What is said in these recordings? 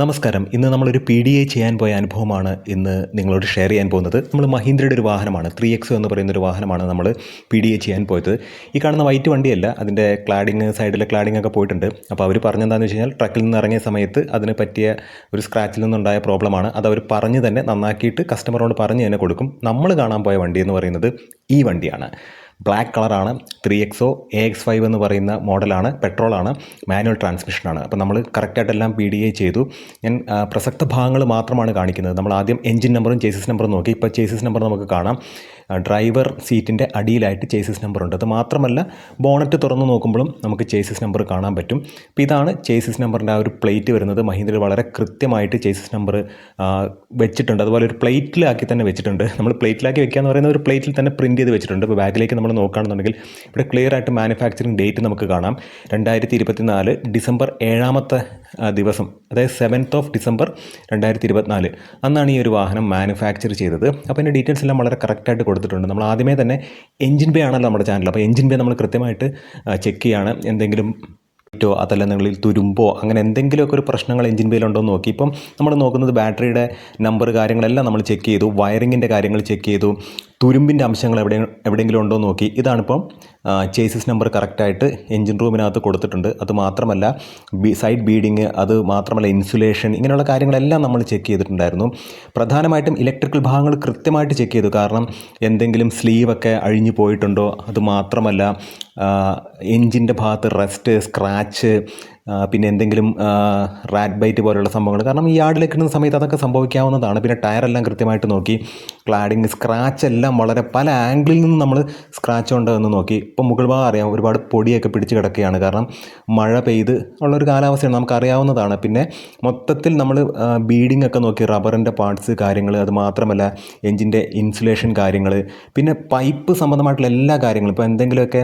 നമസ്കാരം. ഇന്ന് നമ്മളൊരു പി ഡി എ ചെയ്യാൻ പോയ അനുഭവമാണ് ഇന്ന് നിങ്ങളോട് ഷെയർ ചെയ്യാൻ പോകുന്നത്. നമ്മൾ മഹീന്ദ്രയുടെ ഒരു വാഹനമാണ്. ത്രീ എക്സ് എന്ന് പറയുന്ന ഒരു വാഹനമാണ് നമ്മൾ പി ഡി എ ചെയ്യാൻ പോയത്. ഈ കാണുന്ന വൈറ്റ് വണ്ടിയല്ല അതിന്റെ ക്ലാഡിങ് സൈഡിലെ ക്ലാഡിങ് ഒക്കെ പോയിട്ടുണ്ട്. അപ്പോൾ അവർ പറഞ്ഞെന്താണെന്ന് വെച്ച് കഴിഞ്ഞാൽ ട്രക്കിൽ നിന്ന് ഇറങ്ങിയ സമയത്ത് അതിന് പറ്റിയ ഒരു സ്ക്രാച്ചിൽ നിന്നുണ്ടായ പ്രോബ്ലമാണ് അത് അവർ പറഞ്ഞ് തന്നെ നന്നാക്കിയിട്ട് കസ്റ്റമറോട് പറഞ്ഞ് തന്നെ കൊടുക്കും. നമ്മൾ കാണാൻ പോയ വണ്ടി എന്ന് പറയുന്നത് ഈ വണ്ടിയാണ്. ബ്ലാക്ക് കളറാണ് three X O A X five എന്ന് പറയുന്ന മോഡലാണ് പെട്രോളാണ് മാനുവൽ ട്രാൻസ്മിഷനാണ് അപ്പോൾ നമ്മൾ കറക്റ്റായിട്ടെല്ലാം പി ഡി ഐ ചെയ്തു. ഞാൻ പ്രസക്ത ഭാഗങ്ങൾ മാത്രമാണ് കാണിക്കുന്നത്. നമ്മൾ ആദ്യം എഞ്ചിൻ നമ്പറും ചേസിസ് നമ്പറും നോക്കി. ഇപ്പോൾ ചേസിസ് നമ്പർ നമുക്ക് കാണാം. ഡ്രൈവർ സീറ്റിന്റെ അടിയിലായിട്ട് ചേസിസ് നമ്പർ ഉണ്ട് അത് മാത്രമല്ല ബോണറ്റ് തുറന്ന് നോക്കുമ്പോഴും നമുക്ക് ചേസിസ് നമ്പർ കാണാൻ പറ്റും. അപ്പോൾ ഇതാണ് ചേസിസ് നമ്പറിന്റെ ആ ഒരു പ്ലേറ്റ് വരുന്നത്. മഹീന്ദ്രയിൽ വളരെ കൃത്യമായിട്ട് ചേസിസ് നമ്പർ വെച്ചിട്ടുണ്ട്. അതുപോലെ ഒരു പ്ലേറ്റിലാക്കി തന്നെ വെച്ചിട്ടുണ്ട്. നമ്മൾ പ്ലേറ്റിലാക്കി വെക്കുക എന്ന് പറയുന്ന ഒരു പ്ലേറ്റിൽ തന്നെ പ്രിന്റ് ചെയ്ത് വെച്ചിട്ടുണ്ട്. ഇപ്പോൾ ബാഗിലേക്ക് നമ്മൾ നോക്കുകയാണെന്നുണ്ടെങ്കിൽ ഇവിടെ ക്ലിയർ ആയിട്ട് മാനുഫാക്ചറിങ് ഡേറ്റ് നമുക്ക് കാണാം. രണ്ടായിരത്തി ഡിസംബർ ഏഴാമത്തെ ദിവസം അതായത് സെവൻത്ത് ഓഫ് ഡിസംബർ രണ്ടായിരത്തി ഇരുപത്തിനാല് അന്നാണ് ഈ ഒരു വാഹനം മാനുഫാക്ചർ ചെയ്തത്. അപ്പോൾ അതിന്റെ ഡീറ്റെയിൽസ് എല്ലാം വളരെ കറക്റ്റായിട്ട് കൊടുത്തിട്ടുണ്ട്. നമ്മൾ ആദ്യമേ തന്നെ എഞ്ചിൻ ബേ ആണല്ലോ നമ്മുടെ ചാനൽ അപ്പോൾ എഞ്ചിൻ ബേ നമ്മൾ കൃത്യമായിട്ട് ചെക്ക് ചെയ്യാണ്. എന്തെങ്കിലും ോ അതല്ലെന്നുള്ളിൽ തുരുമ്പോ അങ്ങനെ എന്തെങ്കിലുമൊക്കെ ഒരു പ്രശ്നങ്ങൾ എഞ്ചിൻ ബേയിലുണ്ടോ എന്ന് നോക്കി. ഇപ്പം നമ്മൾ നോക്കുന്നത് ബാറ്ററിയുടെ നമ്പർ കാര്യങ്ങളെല്ലാം നമ്മൾ ചെക്ക് ചെയ്തു. വയറിങ്ങിന്റെ കാര്യങ്ങൾ ചെക്ക് ചെയ്തു. തുരുമ്പിന്റെ അംശങ്ങൾ എവിടെ എവിടെയെങ്കിലും ഉണ്ടോ എന്ന് നോക്കി. ഇതാണിപ്പം ചേസിസ് നമ്പർ കറക്റ്റായിട്ട് എൻജിൻ റൂമിനകത്ത് കൊടുത്തിട്ടുണ്ട്. അത് മാത്രമല്ല ബി സൈഡ് ബീഡിങ് അത് മാത്രമല്ല ഇൻസുലേഷൻ ഇങ്ങനെയുള്ള കാര്യങ്ങളെല്ലാം നമ്മൾ ചെക്ക് ചെയ്തിട്ടുണ്ടായിരുന്നു. പ്രധാനമായിട്ടും ഇലക്ട്രിക്കൽ ഭാഗങ്ങൾ കൃത്യമായിട്ട് ചെക്ക് ചെയ്തു. കാരണം എന്തെങ്കിലും സ്ലീവൊക്കെ അഴിഞ്ഞു പോയിട്ടുണ്ടോ? അത് മാത്രമല്ല എൻജിന്റെ ഭാഗത്ത് റെസ്റ്റ് സ്ക്രാച്ച് പിന്നെ എന്തെങ്കിലും റാറ്റ് ബൈറ്റ് പോലുള്ള സംഭവങ്ങൾ. കാരണം ഈ യാർഡിലേക്ക് ഇടുന്ന സമയത്ത് അതൊക്കെ സംഭവിക്കാവുന്നതാണ്. പിന്നെ ടയറെല്ലാം കൃത്യമായിട്ട് നോക്കി ക്ലാഡിങ് സ്ക്രാച്ച് എല്ലാം വളരെ പല ആംഗിളിൽ നിന്ന് നമ്മൾ സ്ക്രാച്ച് ഉണ്ടോ എന്ന് നോക്കി. ഇപ്പം മുകൾ ഭാഗം അറിയാം ഒരുപാട് പൊടിയൊക്കെ പിടിച്ച് കിടക്കുകയാണ്. കാരണം മഴ പെയ്ത് ഉള്ളൊരു കാലാവസ്ഥയാണ് നമുക്കറിയാവുന്നതാണ്. പിന്നെ മൊത്തത്തിൽ നമ്മൾ ബീഡിംഗ് ഒക്കെ നോക്കി റബ്ബറിന്റെ പാർട്സ് കാര്യങ്ങൾ അത് മാത്രമല്ല എഞ്ചിന്റെ ഇൻസുലേഷൻ കാര്യങ്ങൾ പിന്നെ പൈപ്പ് സംബന്ധമായിട്ടുള്ള എല്ലാ കാര്യങ്ങളും. ഇപ്പോൾ എന്തെങ്കിലുമൊക്കെ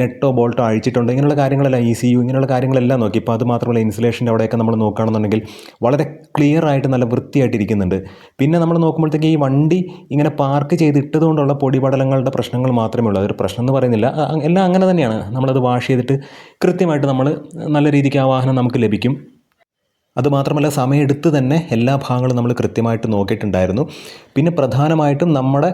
നെട്ടോ ബോൾട്ടോ അഴിച്ചിട്ടുണ്ടോ ഇങ്ങനെയുള്ള കാര്യങ്ങളെല്ലാം ഇ സി യു ഇങ്ങനെയുള്ള കാര്യങ്ങളെല്ലാം നോക്കി. ഇപ്പോൾ അത് മാത്രമല്ല ഇൻസുലേഷന്റെ അവിടെയൊക്കെ നമ്മൾ നോക്കുകയാണെന്നുണ്ടെങ്കിൽ വളരെ ക്ലിയർ ആയിട്ട് നല്ല വൃത്തിയായിട്ട് ഇരിക്കുന്നുണ്ട് പിന്നെ നമ്മൾ നോക്കുമ്പോഴത്തേക്ക് ഈ വണ്ടി ഇങ്ങനെ പാർക്ക് ചെയ്തിട്ടതുകൊണ്ടുള്ള പൊടിപടലങ്ങളുടെ പ്രശ്നങ്ങൾ മാത്രമേ ഉള്ളൂ. അതൊരു പ്രശ്നം എന്ന് പറയുന്നില്ല. എല്ലാം അങ്ങനെ തന്നെയാണ്. നമ്മളത് വാഷ് ചെയ്തിട്ട് കൃത്യമായിട്ട് നമ്മൾ നല്ല രീതിക്ക് ആ വാഹനം നമുക്ക് ലഭിക്കും. അതുമാത്രമല്ല സമയമെടുത്ത് തന്നെ എല്ലാ ഭാഗങ്ങളും നമ്മൾ കൃത്യമായിട്ട് നോക്കിയിട്ടുണ്ടായിരുന്നു. പിന്നെ പ്രധാനമായിട്ടും നമ്മുടെ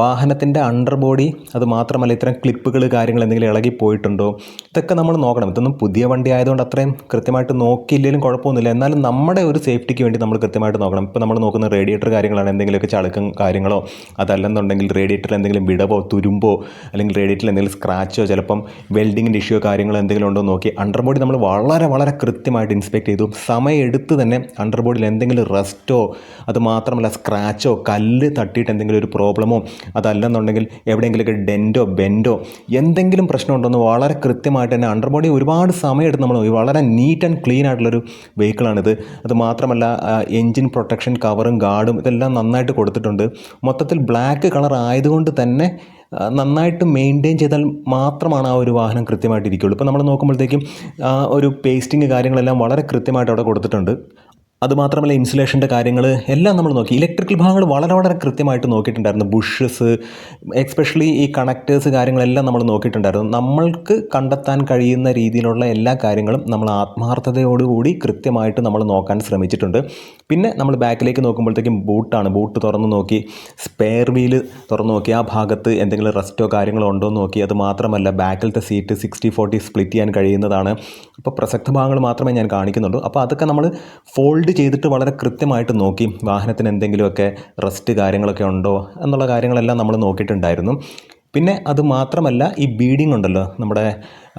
വാഹനത്തിന്റെ അണ്ടർ ബോഡി അത് മാത്രമല്ല ഇത്തരം ക്ലിപ്പുകൾ കാര്യങ്ങൾ എന്തെങ്കിലും ഇളകി പോയിട്ടുണ്ടോ? ഇതൊക്കെ നമ്മൾ നോക്കണം. ഇതൊന്നും പുതിയ വണ്ടി ആയതുകൊണ്ട് അത്രയും കൃത്യമായിട്ട് നോക്കിയില്ലെങ്കിലും കുഴപ്പമൊന്നുമില്ല. എന്നാലും നമ്മുടെ ഒരു സേഫ്റ്റിക്ക് വേണ്ടി നമ്മൾ കൃത്യമായിട്ട് നോക്കണം. ഇപ്പോൾ നമ്മൾ നോക്കുന്ന റേഡിയേറ്റർ കാര്യങ്ങളാണ് എന്തെങ്കിലുമൊക്കെ ചളുക്കം കാര്യങ്ങളോ അതല്ലെന്നുണ്ടെങ്കിൽ റേഡിയേറ്ററിൽ എന്തെങ്കിലും വിടവോ തുരുമ്പോ അല്ലെങ്കിൽ റേഡിയേറ്ററിൽ എന്തെങ്കിലും സ്ക്രാച്ചോ ചിലപ്പം വെൽഡിങ്ങിന്റെ ഇഷ്യോ കാര്യങ്ങളോ എന്തെങ്കിലും ഉണ്ടോ നോക്കി അണ്ടർ ബോഡി നമ്മൾ വളരെ വളരെ കൃത്യമായിട്ട് ഇൻസ്പെക്ട് ചെയ്തു. സമയം എടുത്ത് തന്നെ അണ്ടർ ബോഡിയിൽ എന്തെങ്കിലും റെസ്റ്റോ അത് മാത്രമല്ല സ്ക്രാച്ചോ കല്ല് തട്ടിയിട്ട് എന്തെങ്കിലും ഒരു പ്രോബ്ലമോ അതല്ലെന്നുണ്ടെങ്കിൽ എവിടെയെങ്കിലുമൊക്കെ ഡെന്റോ ബെൻഡോ എന്തെങ്കിലും പ്രശ്നമുണ്ടോ എന്ന് വളരെ കൃത്യമായിട്ട് തന്നെ അണ്ടർ ബോഡി ഒരുപാട് സമയമെടുത്ത് നമ്മൾ വളരെ നീറ്റ് ആൻഡ് ക്ലീൻ ആയിട്ടുള്ളൊരു വെഹിക്കിളാണിത്. അത് മാത്രമല്ല എൻജിൻ പ്രൊട്ടക്ഷൻ കവറും ഗാർഡും ഇതെല്ലാം നന്നായിട്ട് കൊടുത്തിട്ടുണ്ട്. മൊത്തത്തിൽ ബ്ലാക്ക് കളർ ആയതുകൊണ്ട് തന്നെ നന്നായിട്ട് മെയിന്റെയിൻ ചെയ്താൽ മാത്രമാണ് ആ ഒരു വാഹനം കൃത്യമായിട്ട് ഇരിക്കുകയുള്ളൂ ഇപ്പോൾ നമ്മൾ നോക്കുമ്പോഴത്തേക്കും ഒരു പേസ്റ്റിങ് കാര്യങ്ങളെല്ലാം വളരെ കൃത്യമായിട്ട് അവിടെ കൊടുത്തിട്ടുണ്ട്. അതുമാത്രമല്ല ഇൻസുലേഷന്റെ കാര്യങ്ങൾ എല്ലാം നമ്മൾ നോക്കി. ഇലക്ട്രിക്കൽ ഭാഗങ്ങൾ വളരെ വളരെ കൃത്യമായിട്ട് നോക്കിയിട്ടുണ്ടായിരുന്നു. ബുഷസ് എക്സ്പെഷ്യലി ഈ കണക്റ്റേഴ്സ് കാര്യങ്ങളെല്ലാം നമ്മൾ നോക്കിയിട്ടുണ്ടായിരുന്നു. നമ്മൾക്ക് കണ്ടെത്താൻ കഴിയുന്ന രീതിയിലുള്ള എല്ലാ കാര്യങ്ങളും നമ്മൾ ആത്മാർത്ഥതയോടുകൂടി കൃത്യമായിട്ട് നമ്മൾ നോക്കാൻ ശ്രമിച്ചിട്ടുണ്ട്. പിന്നെ നമ്മൾ ബാക്കിലേക്ക് നോക്കുമ്പോഴത്തേക്കും ബൂട്ടാണ്. ബൂട്ട് തുറന്ന് നോക്കി. സ്പെയർ വീൽ തുറന്ന് നോക്കി. ആ ഭാഗത്ത് എന്തെങ്കിലും റെസ്റ്റോ കാര്യങ്ങളോ ഉണ്ടോ എന്ന് നോക്കി. അത് മാത്രമല്ല ബാക്കിലത്തെ സീറ്റ് സിക്സ്റ്റി ഫോർട്ടി സ്പ്ലിറ്റ് ചെയ്യാൻ കഴിയുന്നതാണ്. അപ്പോൾ പ്രസക്ത ഭാഗങ്ങൾ മാത്രമേ ഞാൻ കാണിക്കുന്നുള്ളൂ. അപ്പോൾ അതൊക്കെ നമ്മൾ ഫോൾഡ് ചെയ്തിട്ട് വളരെ കൃത്യമായിട്ട് നോക്കി വാഹനത്തിന് എന്തെങ്കിലുമൊക്കെ റെസ്റ്റ് കാര്യങ്ങളൊക്കെ ഉണ്ടോ എന്നുള്ള കാര്യങ്ങളെല്ലാം നമ്മൾ നോക്കിയിട്ടുണ്ടായിരുന്നു. പിന്നെ അത് മാത്രമല്ല ഈ ബീഡിംഗ് ഉണ്ടല്ലോ. നമ്മുടെ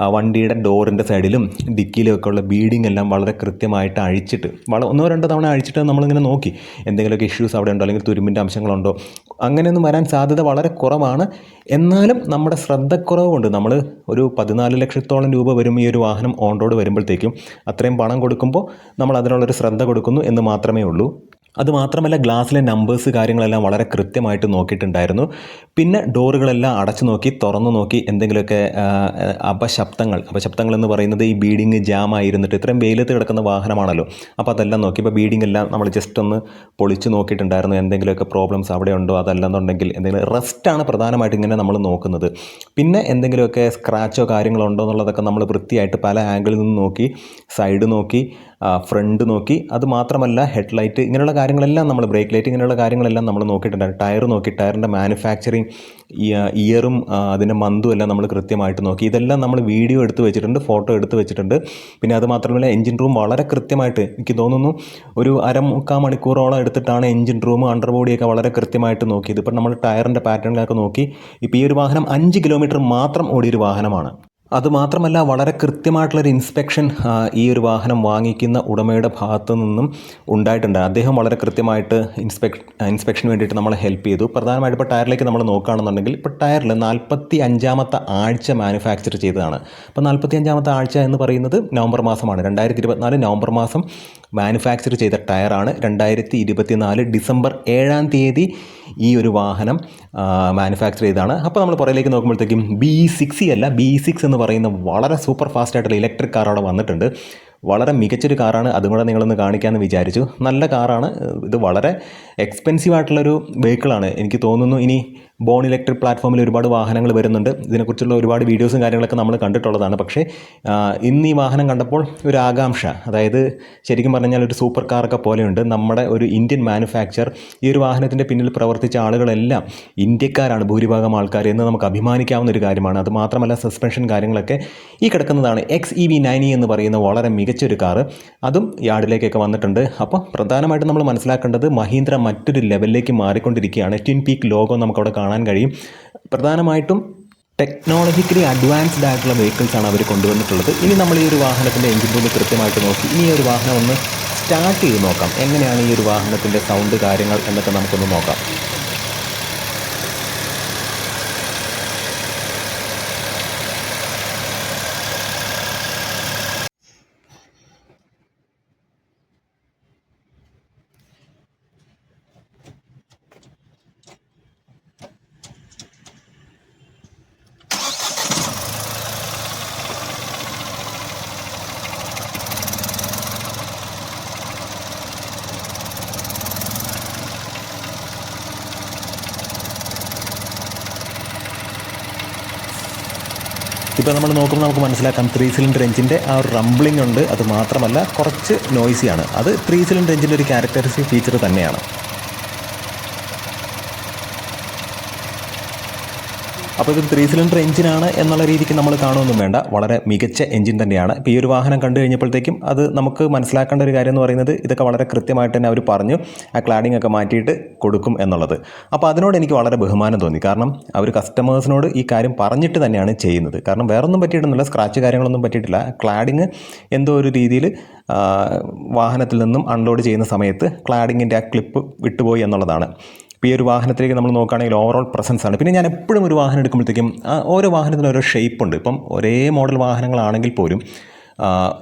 വണ്ടിയുടെ ഡോറിന്റെ സൈഡിലും ഡിക്കിയിലും ഒക്കെ ഉള്ള ബീഡിംഗ് എല്ലാം വളരെ കൃത്യമായിട്ട് അഴിച്ചിട്ട് വള ഒന്നോ രണ്ടോ തവണ അഴിച്ചിട്ട് നമ്മളിങ്ങനെ നോക്കി. എന്തെങ്കിലുമൊക്കെ ഇഷ്യൂസ് അവിടെ ഉണ്ടോ? അല്ലെങ്കിൽ തുരുമ്പിന്റെ അംശങ്ങളുണ്ടോ? അങ്ങനെയൊന്നും വരാൻ സാധ്യത വളരെ കുറവാണ്. എന്നാലും നമ്മുടെ ശ്രദ്ധക്കുറവ് കൊണ്ട് നമ്മൾ ഒരു പതിനാല് ലക്ഷത്തോളം രൂപ വരും ഈ ഒരു വാഹനം ഓൺ റോഡ് വരുമ്പോഴത്തേക്കും. അത്രയും പണം കൊടുക്കുമ്പോൾ നമ്മൾ അതിനുള്ളൊരു ശ്രദ്ധ കൊടുക്കുന്നു എന്ന് മാത്രമേ ഉള്ളൂ. അതുമാത്രമല്ല ഗ്ലാസ്സിലെ നമ്പേഴ്സ് കാര്യങ്ങളെല്ലാം വളരെ കൃത്യമായിട്ട് നോക്കിയിട്ടുണ്ടായിരുന്നു. പിന്നെ ഡോറുകളെല്ലാം അടച്ചു നോക്കി തുറന്നു നോക്കി എന്തെങ്കിലുമൊക്കെ അപശബ്ദങ്ങൾ അപശബ്ദങ്ങൾ എന്ന് പറയുന്നത് ഈ ബീഡിങ് ജാം ആയിരുന്നിട്ട് ഇത്രയും വെയിലത്ത് കിടക്കുന്ന വാഹനമാണല്ലോ. അപ്പോൾ അതെല്ലാം നോക്കി ഇപ്പോൾ ബീഡിംഗ് എല്ലാം നമ്മൾ ജസ്റ്റ് ഒന്ന് പൊളിച്ച് നോക്കിയിട്ടുണ്ടായിരുന്നു. എന്തെങ്കിലുമൊക്കെ പ്രോബ്ലംസ് അവിടെ ഉണ്ടോ അതല്ലെന്നുണ്ടെങ്കിൽ എന്തെങ്കിലും റെസ്റ്റാണ് പ്രധാനമായിട്ട് ഇങ്ങനെ നമ്മൾ നോക്കുന്നത്. പിന്നെ എന്തെങ്കിലുമൊക്കെ സ്ക്രാച്ചോ കാര്യങ്ങളോ ഉണ്ടോ എന്നുള്ളതൊക്കെ നമ്മൾ വൃത്തിയായിട്ട് പല ആംഗിളിൽ നിന്ന് നോക്കി സൈഡ് നോക്കി ഫ്രണ്ട് നോക്കി. അത് മാത്രമല്ല ഹെഡ് ലൈറ്റ് ഇങ്ങനെയുള്ള കാര്യങ്ങളെല്ലാം നമ്മൾ ബ്രേക്ക് ലൈറ്റ് ഇങ്ങനെയുള്ള കാര്യങ്ങളെല്ലാം നമ്മൾ നോക്കിയിട്ടുണ്ടായിരുന്നു. ടയർ നോക്കി. ടയറിന്റെ മാനുഫാക്ചറിങ് ഇയറും അതിന്റെ മന്തും എല്ലാം നമ്മൾ കൃത്യമായിട്ട് നോക്കി. ഇതെല്ലാം നമ്മൾ വീഡിയോ എടുത്ത് വെച്ചിട്ടുണ്ട് ഫോട്ടോ എടുത്ത് വെച്ചിട്ടുണ്ട്. പിന്നെ അത് മാത്രമല്ല എഞ്ചിൻ റൂം വളരെ കൃത്യമായിട്ട് എനിക്ക് തോന്നുന്നു ഒരു അരമുക്കാൽ മണിക്കൂറോളം എടുത്തിട്ടാണ് എഞ്ചിൻ റൂം അണ്ടർ ബോഡിയൊക്കെ വളരെ കൃത്യമായിട്ട് നോക്കിയത്. ഇപ്പം നമ്മൾ ടയറിന്റെ പാറ്റേണിലൊക്കെ നോക്കി. ഇപ്പോൾ ഈ ഒരു വാഹനം അഞ്ച് കിലോമീറ്റർ മാത്രം ഓടിയൊരു വാഹനമാണ്. അതുമാത്രമല്ല വളരെ കൃത്യമായിട്ടുള്ളൊരു ഇൻസ്പെക്ഷൻ ഈ ഒരു വാഹനം വാങ്ങിക്കുന്ന ഉടമയുടെ ഭാഗത്തു നിന്നും ഉണ്ടായിട്ടുണ്ട്. അദ്ദേഹം വളരെ കൃത്യമായിട്ട് ഇൻസ്പെക് ഇൻസ്പെക്ഷന് വേണ്ടിയിട്ട് നമ്മളെ ഹെൽപ്പ് ചെയ്തു. പ്രധാനമായിട്ട് ഇപ്പോൾ ടയറിലേക്ക് നമ്മൾ നോക്കുകയാണെന്നുണ്ടെങ്കിൽ ഇപ്പോൾ ടയറിൽ നാൽപ്പത്തി അഞ്ചാമത്തെ ആഴ്ച മാനുഫാക്ചർ ചെയ്തതാണ്. അപ്പോൾ നാൽപ്പത്തി അഞ്ചാമത്തെ ആഴ്ച എന്ന് പറയുന്നത് നവംബർ മാസമാണ്. രണ്ടായിരത്തി ഇരുപത്തിനാല് നവംബർ മാസം മാനുഫാക്ചർ ചെയ്ത ടയറാണ്. രണ്ടായിരത്തി ഇരുപത്തിനാല് ഡിസംബർ ഏഴാം തീയതി ഈ ഒരു വാഹനം മാനുഫാക്ചർ ചെയ്തതാണ്. അപ്പോൾ നമ്മൾ പുറയിലേക്ക് നോക്കുമ്പോഴത്തേക്കും ബി സിക്സ് അല്ല ബി സിക്സ് എന്ന് പറയുന്ന വളരെ സൂപ്പർ ഫാസ്റ്റ് ആയിട്ടുള്ള ഇലക്ട്രിക് കാർ അവിടെ വന്നിട്ടുണ്ട്. വളരെ മികച്ചൊരു കാറാണ്. അതും കൂടെ നിങ്ങളൊന്ന് കാണിക്കാമെന്ന് വിചാരിച്ചു. നല്ല കാറാണ്. ഇത് വളരെ എക്സ്പെൻസീവ് ആയിട്ടുള്ളൊരു വെഹിക്കിളാണ് എനിക്ക് തോന്നുന്നു ഇനി ബോൺ ഇലക്ട്രിക് പ്ലാറ്റ്ഫോമിൽ ഒരുപാട് വാഹനങ്ങൾ വരുന്നുണ്ട്. ഇതിനെക്കുറിച്ചുള്ള ഒരുപാട് വീഡിയോസും കാര്യങ്ങളൊക്കെ നമ്മൾ കണ്ടിട്ടുള്ളതാണ്. പക്ഷേ ഇന്ന് ഈ വാഹനം കണ്ടപ്പോൾ ഒരു ആകാംക്ഷ. അതായത് ശരിക്കും പറഞ്ഞാൽ ഒരു സൂപ്പർ കാറൊക്കെ പോലെയുണ്ട്. നമ്മുടെ ഒരു ഇന്ത്യൻ മാനുഫാക്ചർ ഈ ഒരു വാഹനത്തിന്റെ പിന്നിൽ പ്രവർത്തിച്ച ആളുകളെല്ലാം ഇന്ത്യക്കാരാണ് ഭൂരിഭാഗം ആൾക്കാർ എന്ന് നമുക്ക് അഭിമാനിക്കാവുന്ന ഒരു കാര്യമാണ്. അത് മാത്രമല്ല സസ്പെൻഷൻ കാര്യങ്ങളൊക്കെ ഈ കിടക്കുന്നതാണ്. എക്സ് ഇ വി എന്ന് പറയുന്ന വളരെ മികച്ചൊരു കാറ്. അതും യാർഡിലേക്കൊക്കെ വന്നിട്ടുണ്ട്. അപ്പോൾ പ്രധാനമായിട്ടും നമ്മൾ മനസ്സിലാക്കേണ്ടത് മഹീന്ദ്ര മറ്റൊരു ലെവലിലേക്ക് മാറിക്കൊണ്ടിരിക്കുകയാണ്. ട്വിൻ പീക്ക് ലോഗോ നമുക്കവിടെ കാണാൻ കഴിയും. പ്രധാനമായിട്ടും ടെക്നോളജിക്കലി അഡ്വാൻസ്ഡ് ആയിട്ടുള്ള വെഹിക്കിൾസ് ആണ് അവർ കൊണ്ടുവന്നിട്ടുള്ളത്. ഇനി നമ്മൾ ഈ ഒരു വാഹനത്തിന്റെ എഞ്ചിൻ റൂം കൃത്യമായിട്ട് നോക്കി. ഇനി ഒരു വാഹനം ഒന്ന് സ്റ്റാർട്ട് ചെയ്ത് നോക്കാം. എങ്ങനെയാണ് ഈ ഒരു വാഹനത്തിന്റെ സൗണ്ട് കാര്യങ്ങൾ എന്നൊക്കെ നമുക്കൊന്ന് നോക്കാം. ഇപ്പോൾ നമ്മൾ നോക്കുമ്പോൾ നമുക്ക് മനസ്സിലാക്കാം ത്രീ സിലിണ്ടർ എഞ്ചിന്റെ ആ ഒരു റംബ്ലിംഗ് ഉണ്ട്. അത് മാത്രമല്ല കുറച്ച് നോയ്സിയാണ് അത് ത്രീ സിലിണ്ടർ എഞ്ചിന്റെ ഒരു ക്യാരക്ടറിസ്റ്റിക് ഫീച്ചർ തന്നെയാണ്. അപ്പോൾ ഇത് ത്രീ സിലിണ്ടർ എഞ്ചിനാണ് എന്നുള്ള രീതിക്ക് നമ്മൾ കാണുമൊന്നും വേണ്ട. വളരെ മികച്ച എഞ്ചിൻ തന്നെയാണ്. ഇപ്പോൾ ഈ ഒരു വാഹനം കണ്ടു കഴിഞ്ഞപ്പോഴത്തേക്കും അത് നമുക്ക് മനസ്സിലാക്കേണ്ട ഒരു കാര്യം എന്ന് പറയുന്നത് ഇതൊക്കെ വളരെ കൃത്യമായിട്ട് തന്നെ അവർ പറഞ്ഞു. ആ ക്ലാഡിംഗ് ഒക്കെ മാറ്റിയിട്ട് കൊടുക്കും എന്നുള്ളത്. അപ്പോൾ അതിനോട് എനിക്ക് വളരെ ബഹുമാനം തോന്നി. കാരണം അവർ കസ്റ്റമേഴ്സിനോട് ഈ കാര്യം പറഞ്ഞിട്ട് തന്നെയാണ് ചെയ്യുന്നത്. കാരണം വേറൊന്നും പറ്റിയിട്ടൊന്നുമില്ല. സ്ക്രാച്ച് കാര്യങ്ങളൊന്നും പറ്റിയിട്ടില്ല. ക്ലാഡിങ് എന്തോ ഒരു രീതിയിൽ വാഹനത്തിൽ നിന്നും അൺലോഡ് ചെയ്യുന്ന സമയത്ത് ക്ലാഡിങ്ങിന്റെ ആ ക്ലിപ്പ് വിട്ടുപോയി എന്നുള്ളതാണ്. ഇപ്പോൾ ഈ ഒരു വാഹനത്തിലേക്ക് നമ്മൾ നോക്കുകയാണെങ്കിൽ ഓവറോൾ പ്രസൻസ് ആണ്. പിന്നെ ഞാൻ എപ്പോഴും ഒരു വാഹനം എടുക്കുമ്പോഴത്തേക്കും ഓരോ വാഹനത്തിനും ഓരോ ഷേപ്പ് ഉണ്ട്. ഇപ്പം ഒരേ മോഡൽ വാഹനങ്ങളാണെങ്കിൽ പോലും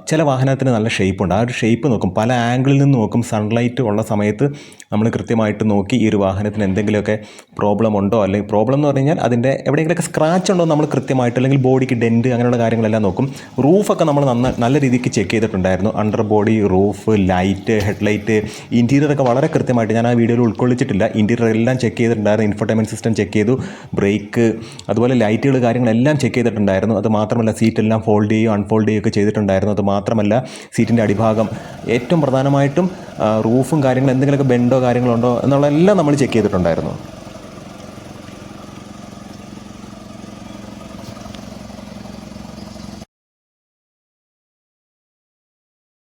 ചില വാഹനത്തിന് നല്ല ഷേപ്പ് ഉണ്ട് ആ ഒരു ഷേപ്പ് നോക്കും. പല ആംഗിളിൽ നിന്ന് നോക്കും. സൺലൈറ്റ് ഉള്ള സമയത്ത് നമ്മൾ കൃത്യമായിട്ട് നോക്കി ഈ ഒരു വാഹനത്തിന് എന്തെങ്കിലുമൊക്കെ പ്രോബ്ലം ഉണ്ടോ? അല്ലെങ്കിൽ പ്രോബ്ലം എന്ന് പറഞ്ഞു കഴിഞ്ഞാൽ അതിന്റെ എവിടെയെങ്കിലുമൊക്കെ സ്ക്രാച്ച് ഉണ്ടോ നമ്മൾ കൃത്യമായിട്ട് അല്ലെങ്കിൽ ബോഡിക്ക് ഡെന്റ് അങ്ങനെയുള്ള കാര്യങ്ങളെല്ലാം നോക്കും. റൂഫൊക്കെ നമ്മൾ നന്ന നല്ല രീതിക്ക് ചെക്ക് ചെയ്തിട്ടുണ്ടായിരുന്നു. Under body roof light headlight ഇന്റീരിയറൊക്കെ വളരെ കൃത്യമായിട്ട് ഞാൻ ആ വീഡിയോയിൽ ഉൾക്കൊള്ളിച്ചിട്ടില്ല. ഇന്റീരിയർ എല്ലാം ചെക്ക് ചെയ്തിട്ടുണ്ടായിരുന്നു. ഇൻഫർടൈൻമെന്റ് സിസ്റ്റം ചെക്ക് ചെയ്തു. ബ്രേക്ക് അതുപോലെ ലൈറ്റുകൾ കാര്യങ്ങളെല്ലാം ചെക്ക് ചെയ്തിട്ടുണ്ടായിരുന്നു. അത് മാത്രമല്ല സീറ്റെല്ലാം ഫോൾഡ് ചെയ്യുകയോ അൺഫോൾഡ് ചെയ്യുകയൊക്കെ ചെയ്തിട്ടുണ്ടായിരുന്നു അത് മാത്രമല്ല സീറ്റിന്റെ അടിഭാഗം ഏറ്റവും പ്രധാനമായിട്ടും റൂഫും കാര്യങ്ങളും എന്തെങ്കിലുമൊക്കെ ബെൻഡോ കാര്യങ്ങളുണ്ടോ എന്നുള്ളതെല്ലാം നമ്മൾ ചെക്ക് ചെയ്തിട്ടുണ്ടായിരുന്നു.